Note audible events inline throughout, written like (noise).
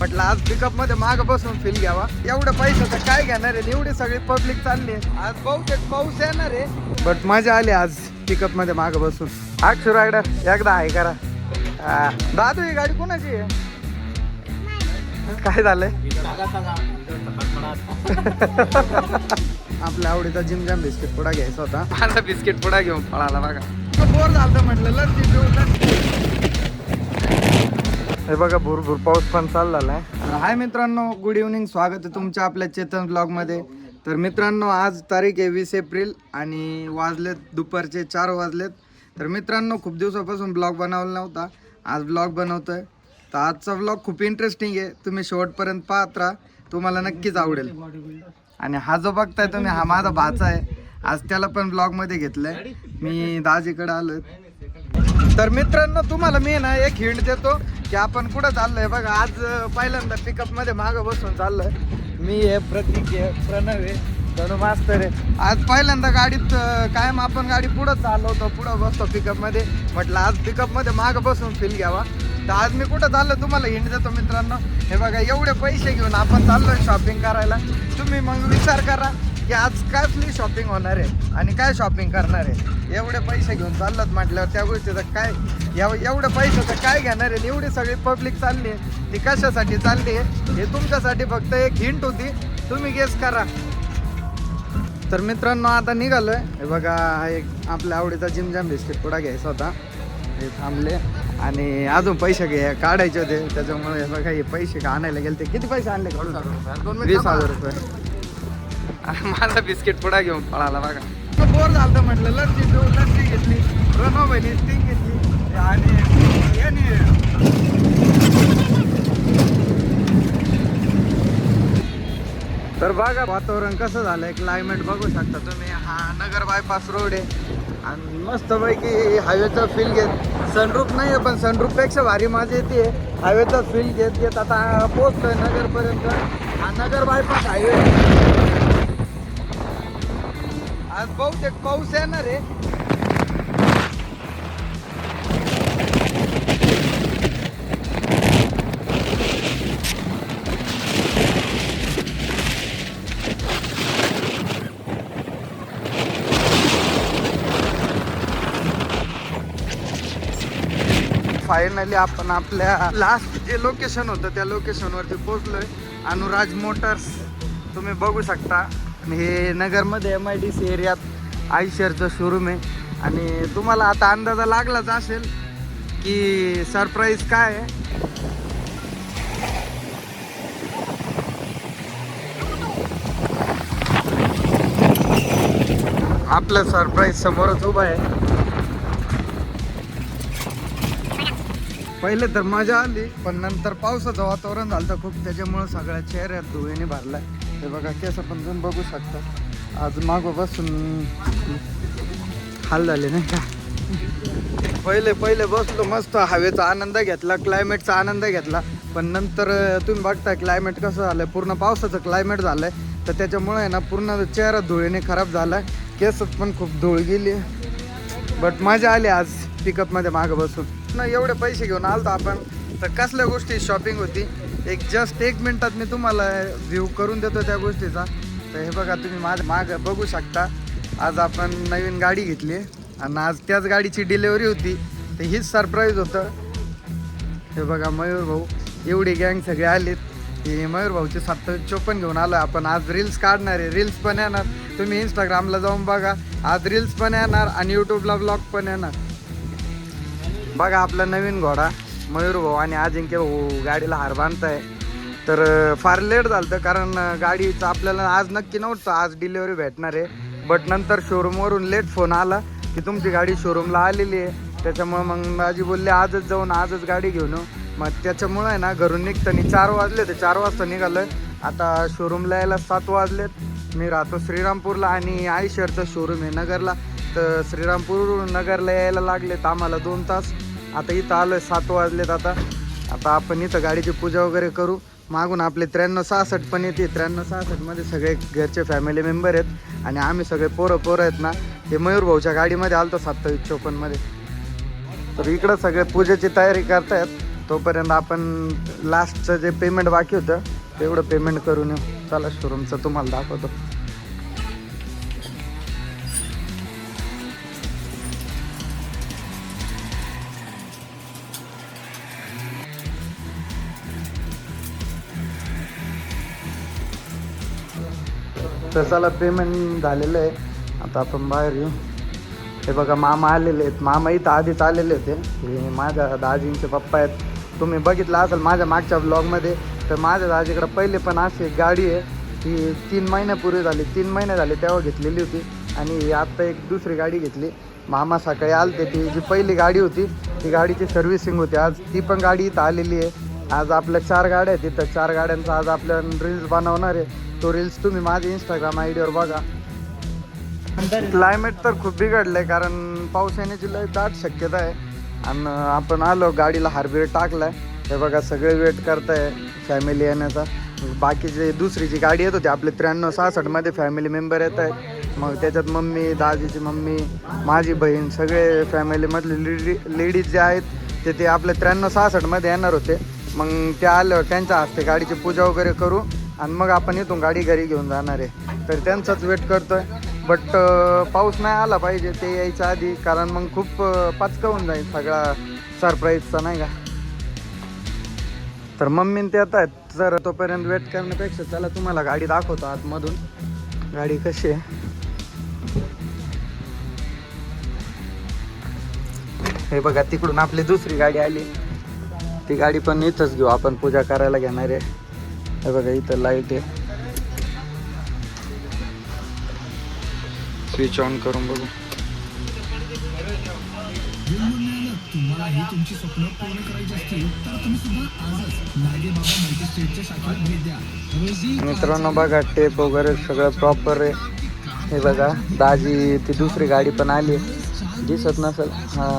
म्हटलं आज पिकअपमध्ये माग बसून फील घ्यावा. एवढं पैशाचं काय घेणार आहे? एवढी सगळी पब्लिक चालली आज बहुतेक पाऊस येणार आहे. बट मजा आली आज पिकअपमध्ये माग बसून. अक्षर रायडर एकदा आहे करा. दादू ही गाडी कोणाची आहे? काय झालंय? (laughs) आपल्या आवडीचा जिम जॅम बिस्किट पुडा घ्यायचा होता. माझा (laughs) बिस्किट पुडा घेऊन पळाला बघा. बोर झालं म्हटलं लस्सी पिऊ लस्सी हे बघा भरपूर पाऊस पण चालला आहे. हाय मित्रांनो गुड इव्हनिंग स्वागत आहे तुमच्या आपल्या चेतन ब्लॉगमध्ये. तर मित्रांनो आज तारीख आहे वीस एप्रिल आणि वाजलेत दुपारचे चार वाजलेत. तर मित्रांनो खूप दिवसापासून ब्लॉग बनवला नव्हता. आज ब्लॉग बनवतोय. तर आजचा ब्लॉग खूप इंटरेस्टिंग आहे. तुम्ही शेवटपर्यंत पाहत राहा. तुम्हाला नक्कीच आवडेल. आणि हा जो बघताय तुम्ही हा माझा भाचा आहे. आज त्याला पण ब्लॉगमध्ये घेतलं आहे मी दाजीकडे आलो तर मित्रांनो तुम्हाला मी ना एक हिंट देतो की आपण कुठं चाललोय बघा. आज पहिल्यांदा पिकअपमध्ये मागं बसून चाललोय. मी आहे प्रतीक आहे प्रणव आहे धनु मास्तर आहे. आज पहिल्यांदा गाडीत कायम आपण गाडी पुढं चालवतो पुढं बसतो पिकअपमध्ये. म्हटलं आज पिकअपमध्ये मागं बसून फील घ्यावा. तर आज मी कुठं चाललो तुम्हाला हिंट देतो मित्रांनो. हे बघा एवढे पैसे घेऊन आपण चाललोय शॉपिंग करायला. तुम्ही मग विचार करा. की आज कसली शॉपिंग होणार आहे आणि काय शॉपिंग करणार आहे? एवढे पैसे घेऊन चाललात म्हटल्यावर त्या गोष्टीचं काय एव- एवढं पैशाचं काय घेणार आहे? एवढी सगळी पब्लिक चालली आहे. ती कशासाठी चालली आहे? हे तुमच्यासाठी फक्त एक हिंट होती. तुम्ही गेस करा. तर मित्रांनो आता निघालोय. हे बघा हा एक आपल्या आवडीचा जिम जॅम बिस्किट पुडा घ्यायचा होता. हे थांबले. आणि अजून पैसे घे काढायचे होते. त्याच्यामुळे हे बघा हे पैसे का आणायला गेले ते किती पैसे आणले? काढून वीस हजार रुपये. माझा बिस्किट पुडा घेऊन पळाला बघा. बोर झालं म्हटलं लस्सी देऊ लस्सी घेतली प्रणव बहिणी स्टिंग घेतली आणि तर बघा वातावरण कसं झालं एक क्लायमेट बघू शकता तुम्ही. हा नगर बायपास रोड आहे. आणि मस्तपैकी हायवेचा फील घेत सनरूप नाही आहे पण सनरूपपेक्षा भारी माझी येते. हायवेचा फील घेत घेत आता पोचतोय नगरपर्यंत. हा नगर बायपास हायवे आज बहुतेक पाऊस येणार आहे. फायनली आपण आपल्या लास्ट जे लोकेशन होतं त्या लोकेशनवरती पोहोचलोय. अनुराज मोटर्स तुम्ही बघू शकता. आणि हे नगरमध्ये एम आय डी सी एरियात आयशरचं शोरूम आहे. आणि तुम्हाला आता अंदाजा लागलाच असेल की सरप्राईज काय आहे? आपलं सरप्राईज समोरच उभा आहे. पहिले तर मजा आली पण नंतर पावसाचं वातावरण झालं तर खूप त्याच्यामुळं सगळ्या चेहऱ्यात धुळेने भरलाय. हे बघा केस पण तुम्ही बघू शकता. आज मागं बसून हाल झाले नाही का? पहिले पहिले बसलो मस्त. हवेचा आनंद घेतला क्लायमेटचा आनंद घेतला. पण नंतर तुम्ही बघता क्लायमेट कसं झालं पूर्ण पावसाचं क्लायमेट झालंय. तर त्याच्यामुळे आहे ना पूर्ण चेहरा धुळेने खराब झाला. केसच पण खूप धूळ गेली. बट मजा आली आज पिकअपमध्ये मागं बसून. ना एवढे पैसे घेऊन आलतो आपण. तर कसल्या गोष्टी शॉपिंग होती? एक जस्ट एक मिनिटात मी तुम्हाला व्ह्यू करून देतो त्या गोष्टीचा. तर हे बघा तुम्ही माझ्या मागं बघू शकता. आज आपण नवीन गाडी घेतली आणि आज त्याच गाडीची डिलेवरी होती. तर हीच सरप्राईज होतं. हे बघा मयूर भाऊ एवढी गँग सगळे आलीत. की मयूर भाऊचे सात चोपन्न घेऊन आलो. आपण आज रील्स काढणार आहे. रील्स पण येणार. तुम्ही इंस्टाग्रामला जाऊन बघा. आज रील्स पण येणार आणि यूट्यूबला ब्लॉग पण येणार. बघा आपला नवीन घोडा. मयूर भाऊ आणि अजिंक्य भाऊ गाडीला हार बांधताय. तर फार लेट झालं कारण गाडीचं आपल्याला आज नक्की नव्हतं आज डिलिव्हरी भेटणार आहे. बट नंतर शोरूमवरून लेट फोन आला की तुमची गाडी शोरूमला आलेली आहे. त्याच्यामुळे मग माझी बोलले आजच जाऊन आजच गाडी घेऊन मग त्याच्यामुळं आहे ना घरून निघताना चार वाजले ते चार वाजता निघालं आता शोरूमला यायला सात वाजलेत. मी राहतो श्रीरामपूरला आणि आयशरचं शोरूम आहे नगरला. तर श्रीरामपूर नगरला यायला लागलेत आम्हाला दोन तास. आता इथं आलोय सात वाजलेत आता. आता आपण इथं गाडीची पूजा वगैरे करू. मागून आपले त्र्याण्णव सहासष्ट पण येते. त्र्याण्णव सहासष्टमध्ये सगळे घरचे फॅमिली मेंबर आहेत. आणि आम्ही सगळे पोरं पोरं आहेत ना ते मयूर भाऊच्या गाडीमध्ये आलतो सत्तावीस चोपन्नमध्ये तर इकडं सगळे पूजेची तयारी करतायत. तोपर्यंत आपण लास्टचं जे पेमेंट बाकी होतं तेवढं पेमेंट करून येऊ. चला शोरूमचं तुम्हाला दाखवतो. तर चला पेमेंट झालेलं आहे. आता आपण बाहेर येऊ. हे बघा मामा आलेले आहेत. मामा इथं आधीच आलेले होते. हे माझ्या दाजींचे पप्पा आहेत. तुम्ही बघितलं असेल माझ्या मागच्या ब्लॉगमध्ये तर माझ्या दाजीकडं पहिले पण अशी एक गाडी आहे. ती तीन महिन्यापूर्वी झाली. तीन महिने झाले तेव्हा घेतलेली होती. आणि आत्ता एक दुसरी गाडी घेतली. मामा सकाळी आलते. ती जी पहिली गाडी होती ती गाडीची सर्व्हिसिंग होती. आज ती पण गाडी इथं आलेली आहे. आज आपल्या चार गाड्या आहेत. तिथं चार गाड्यांचा आज आपल्या रील्स बनवणार आहे. तो रील्स तुम्ही माझ्या इंस्टाग्राम आय डीवर बघा. क्लायमेट तर खूप बिघडलंय कारण पाऊस येण्याची लय दाट शक्यता आहे. आणि आपण आलो गाडीला हार्बिर टाकलाय. हे बघा सगळे वेट करताय फॅमिली येण्याचा. बाकीचे दुसरी जी गाडी येत होती आपले त्र्याण्णव सहासष्टमध्ये फॅमिली मेंबर येत आहेत. मग त्याच्यात मम्मी दाजीची मम्मी माझी बहीण सगळे फॅमिलीमधले लेडी लेडीज जे आहेत ते ते आपल्या त्र्याण्णव सहासष्टमध्ये येणार होते. मग ते आल्यावर त्यांच्या हस्ते गाडीची पूजा वगैरे करू. आणि मग आपण इथून गाडी घरी घेऊन जाणार आहे. तर त्यांचाच वेट करतोय. बट पाऊस नाही आला पाहिजे ते यायच्या आधी कारण मग खूप अं, होऊन जाईल सगळा सरप्राईजचा नाही का? तर मम्मीन ते येत आहेत. जर तोपर्यंत वेट करण्यापेक्षा चला तुम्हाला गाडी दाखवतो आतमधून. गाडी कशी आहे? हे बघा तिकडून आपली दुसरी गाडी आली. ती गाडी पण इथंच घेऊ. आपण पूजा करायला घेणार आहे. हे बघा इथं लाइट आहे. स्विच ऑन करून बघू. तुम्हाला ही तुमची स्वप्न पूर्ण करायची असतील तर तुम्ही सुद्धा आजच नागे बाबा भेट द्या मित्रांनो बघा टेप वगैरे सगळं प्रॉपर आहे. हे बघा दाजी ती दुसरी गाडी पण आली. दिसत नसेल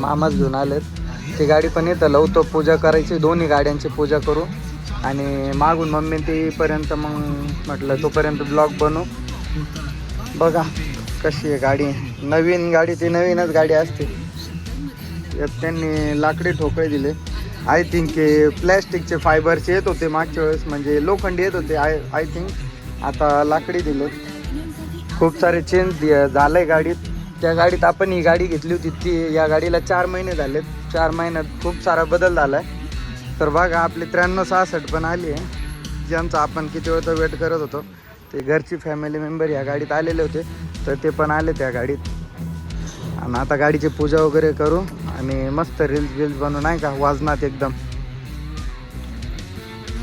मामाच घेऊन आलेत. ती गाडी पण येतं लवतो पूजा करायची दोन्ही गाड्यांची पूजा करू. आणि मागून मम्मी तेपर्यंत मग म्हटलं तोपर्यंत ब्लॉग बनू बघा कशी आहे गाडी. नवीन गाडी ती नवीनच गाडी असते. त्यांनी लाकडी ठोकळे दिले. आय थिंक प्लॅस्टिकचे फायबरचे येत होते मागच्या वेळेस म्हणजे लोखंडी येत होते आय आय थिंक आता लाकडी दिले. खूप सारे चेंज झालंय गाडीत. त्या गाडीत आपण ही गाडी घेतली होती ती या गाडीला चार महिने झालेत. चार महिन्यात खूप सारा बदल झाला आहे तर बघा आपली त्र्याण्णव सहासष्ट पण आली आहे. ज्यांचा आपण किती वेळ वेट करत होतो ते घरची फॅमिली मेंबर या गाडीत आलेले होते तर ते पण आले त्या गाडीत. आणि आता गाडीची पूजा वगैरे करू आणि मस्त रील्स बिल्स बनवू नाही का? वाजनात एकदम.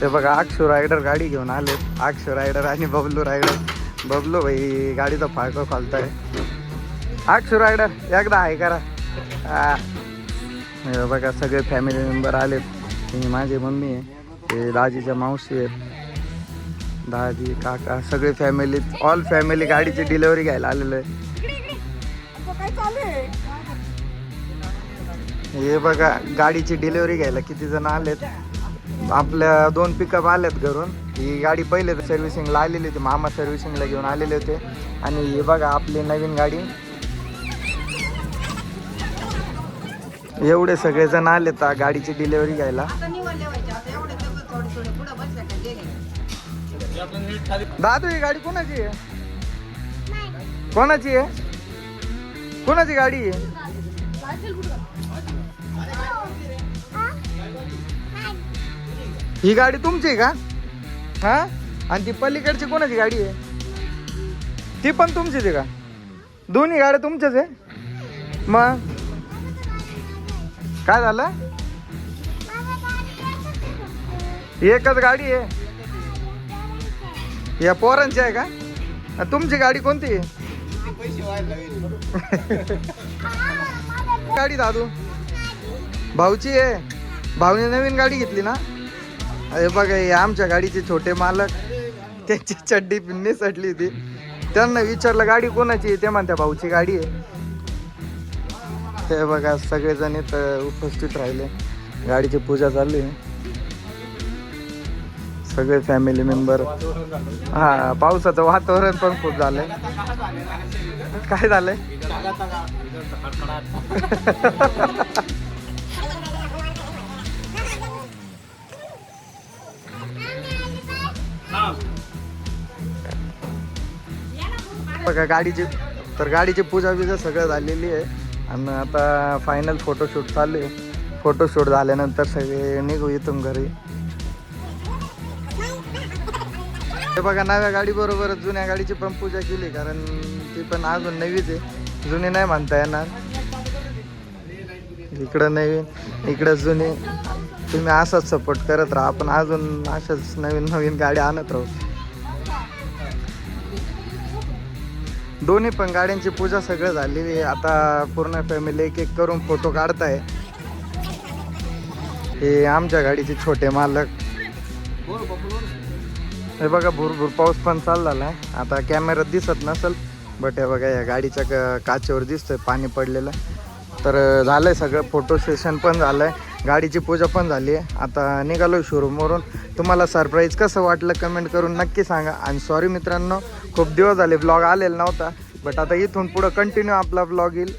ते बघा अक्षू रायडर गाडी घेऊन आले. अक्षू रायडर आणि बबलू रायडर बबलू भाई गाडीचा फाळकं आहे अक्षू रायडर एकदा आहे करा. हे बघा सगळे फॅमिली मेंबर आलेत. ही माझी मम्मी आहे ते दाजीच्या मावशी आहेत दाजी काका सगळे फॅमिली ऑल फॅमिली गाडीची डिलेवरी घ्यायला आलेलं आहे. हे बघा गाडीची डिलेवरी घ्यायला किती जण आलेत. आपल्या दोन पिकअप आलेत घरून. ही गाडी पहिले सर्व्हिसिंगला आलेली होती मामा सर्व्हिसिंगला घेऊन आलेले होते. आणि हे बघा आपली नवीन गाडी. एवढे सगळेजण आलेत आ गाडीची डिलिव्हरी घ्यायला. दादू ही गाडी कोणाची आहे? कोणाची आहे? कोणाची गाडी आहे? ही गाडी तुमची का? हा? आणि ती पलीकडची कोणाची गाडी आहे? ती पण तुमचीच आहे का? दोन्ही गाड्या तुमच्याच आहे? मग? काय झालं? एकच गाडी आहे. या पोरांची आहे का? तुमची गाडी कोणती? आहे (laughs) गाडी दादू. भाऊची आहे. भाऊने नवीन गाडी घेतली ना? अरे बघा हे आमच्या गाडीचे छोटे मालक. त्यांची चड्डी पिन्नी सटली होती. त्यांना विचारलं गाडी कोणाची आहे? ते म्हणत्या भाऊची गाडी आहे. हे बघा सगळेजण इथं उपस्थित राहिले. गाडीची पूजा चालली. सगळे फॅमिली मेंबर हा पावसाचं वातावरण पण खूप झालंय. काय झालंय? बघा गाडीची तर गाडीची पूजा बिजा सगळं झालेली आहे. आणि आता फायनल फोटोशूट चालू आहे. फोटोशूट झाल्यानंतर सगळे निघू इथून घरी. हे बघा नव्या गाडी बरोबर जुन्या गाडीची पण पूजा केली कारण ती पण अजून नवीच आहे. जुनी नाही म्हणता येणार. इकडं नवीन इकडं जुनी. तुम्ही असाच सपोर्ट करत राहा. आपण अजून अशाच नवीन नवीन गाडी आणत राहू. दोन्ही पण गाड्यांची पूजा सगळं झालेली आता पूर्ण फॅमिली एक एक करून फोटो काढताय. हे आमच्या गाडीचे छोटे मालक. हे बघा भुरभुर पाऊस पण चालू झाला आहे. आता कॅमेऱ्यात दिसत नसेल बट हे बघा या गाडीच्या काचेवर दिसतंय पाणी पडलेलं. तर झालं झालंय सगळं फोटो सेशन पण झालंय. गाडीची पूजा पण झाली आहे. आता निघालो शोरूमवरून तुम्हाला सरप्राईज कसं वाटलं कमेंट करून नक्की सांगा. आणि सॉरी मित्रांनो खूप दिवस झाले ब्लॉग आलेला नव्हता. बट आता इथून पुढं कंटिन्यू आपला ब्लॉग येईल.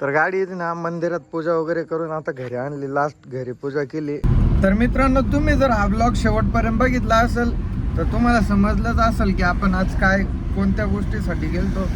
तर गाडी ना मंदिरात पूजा वगैरे करून आता घरी आणली लास्ट घरी पूजा केली. तर मित्रांनो तुम्ही जर हा ब्लॉग शेवटपर्यंत बघितला असेल तर तुम्हाला समजलंच असेल की आपण आज काय कोणत्या गोष्टीसाठी गेलतो.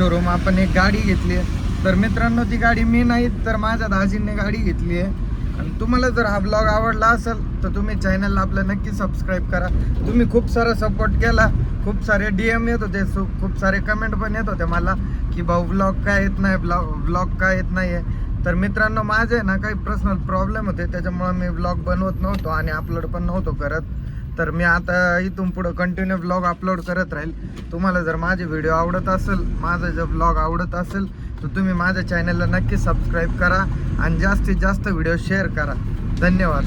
शोरूम आपण एक गाडी घेतली आहे. तर मित्रांनो ती गाडी मी नाही तर माझ्या दाजींनी गाडी घेतली आहे. आणि तुम्हाला जर हा ब्लॉग आवडला असेल तर तुम्ही चॅनलला आपलं नक्की सबस्क्राईब करा. तुम्ही खूप सारा सपोर्ट केला. खूप सारे डी एम येत होते खूप सारे कमेंट पण येत होते मला की भाऊ ब्लॉग काय येत नाही ब्लॉग ब्लॉग काय येत नाही आहे तर मित्रांनो माझे ना काही पर्सनल प्रॉब्लेम होते त्याच्यामुळे मी ब्लॉग बनवत नव्हतो आणि अपलोड पण नव्हतो करत. तर मी आता इथून पुढं कंटिन्यू ब्लॉग अपलोड करत राहील. तुम्हाला जर माझे व्हिडिओ आवडत असेल माझा जर ब्लॉग आवडत असेल तर तुम्ही माझ्या चॅनलला नक्की सबस्क्राईब करा आणि जास्तीत जास्त व्हिडिओ शेअर करा. धन्यवाद.